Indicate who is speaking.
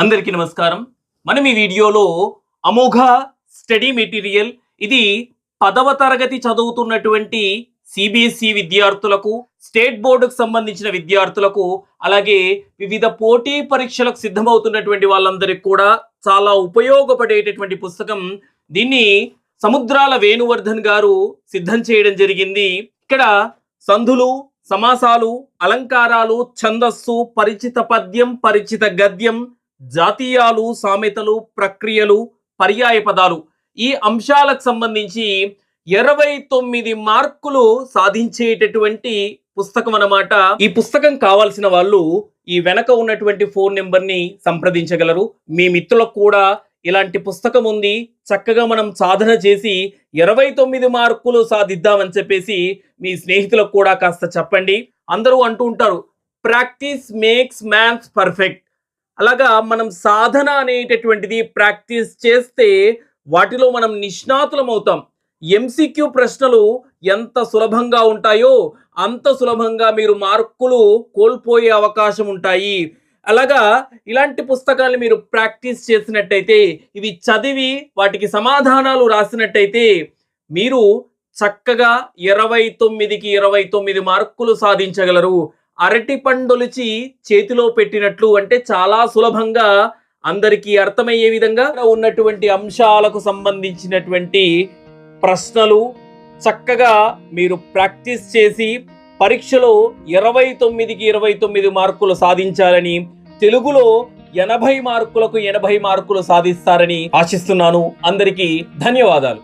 Speaker 1: అందరికీ నమస్కారం. మనం ఈ వీడియోలో అమోఘ స్టడీ మెటీరియల్ ఇది పదవ తరగతి చదువుతున్నటువంటి సిబిఎస్ఈ విద్యార్థులకు స్టేట్ బోర్డుకు సంబంధించిన విద్యార్థులకు అలాగే వివిధ పోటీ పరీక్షలకు సిద్ధమవుతున్నటువంటి వాళ్ళందరికీ కూడా చాలా ఉపయోగపడేటటువంటి పుస్తకం. దీన్ని సముద్రాల వేణువర్ధన్ గారు సిద్ధం చేయడం జరిగింది. ఇక్కడ సంధులు సమాసాలు అలంకారాలు ఛందస్సు పరిచిత పద్యం పరిచిత గద్యం జాతీయాలు సామెతలు ప్రక్రియలు పర్యాయ పదాలు ఈ అంశాలకు సంబంధించి ఇరవై తొమ్మిది మార్కులు సాధించేటటువంటి పుస్తకం అన్నమాట. ఈ పుస్తకం కావాల్సిన వాళ్ళు ఈ వెనక ఉన్నటువంటి ఫోన్ నెంబర్ని సంప్రదించగలరు. మీ మిత్రులకు కూడా ఇలాంటి పుస్తకం ఉంది. చక్కగా మనం సాధన చేసి ఇరవై తొమ్మిది మార్కులు సాధిద్దామని చెప్పేసి మీ స్నేహితులకు కూడా కాస్త చెప్పండి. అందరూ అంటూ ఉంటారు ప్రాక్టీస్ మేక్స్ మ్యాథ్స్ పర్ఫెక్ట్ అలాగా మనం సాధన అనేటటువంటిది ప్రాక్టీస్ చేస్తే వాటిలో మనం నిష్ణాతులం అవుతాం. ఎంసీక్యూ ప్రశ్నలు ఎంత సులభంగా ఉంటాయో అంత సులభంగా మీరు మార్కులు కోల్పోయే అవకాశం ఉంటాయి. అలాగా ఇలాంటి పుస్తకాలు మీరు ప్రాక్టీస్ చేసినట్టయితే ఇవి చదివి వాటికి సమాధానాలు రాసినట్టయితే మీరు చక్కగా ఇరవై తొమ్మిదికి ఇరవై తొమ్మిది మార్కులు సాధించగలరు. అరటి పండొలిచి చేతిలో పెట్టినట్లు అంటే చాలా సులభంగా అందరికీ అర్థమయ్యే విధంగా ఉన్నటువంటి అంశాలకు సంబంధించినటువంటి ప్రశ్నలు చక్కగా మీరు ప్రాక్టీస్ చేసి పరీక్షలో ఇరవై తొమ్మిదికి ఇరవై తొమ్మిది మార్కులు సాధించాలని తెలుగులో ఎనభై మార్కులకు ఎనభై మార్కులు సాధిస్తారని ఆశిస్తున్నాను. అందరికీ ధన్యవాదాలు.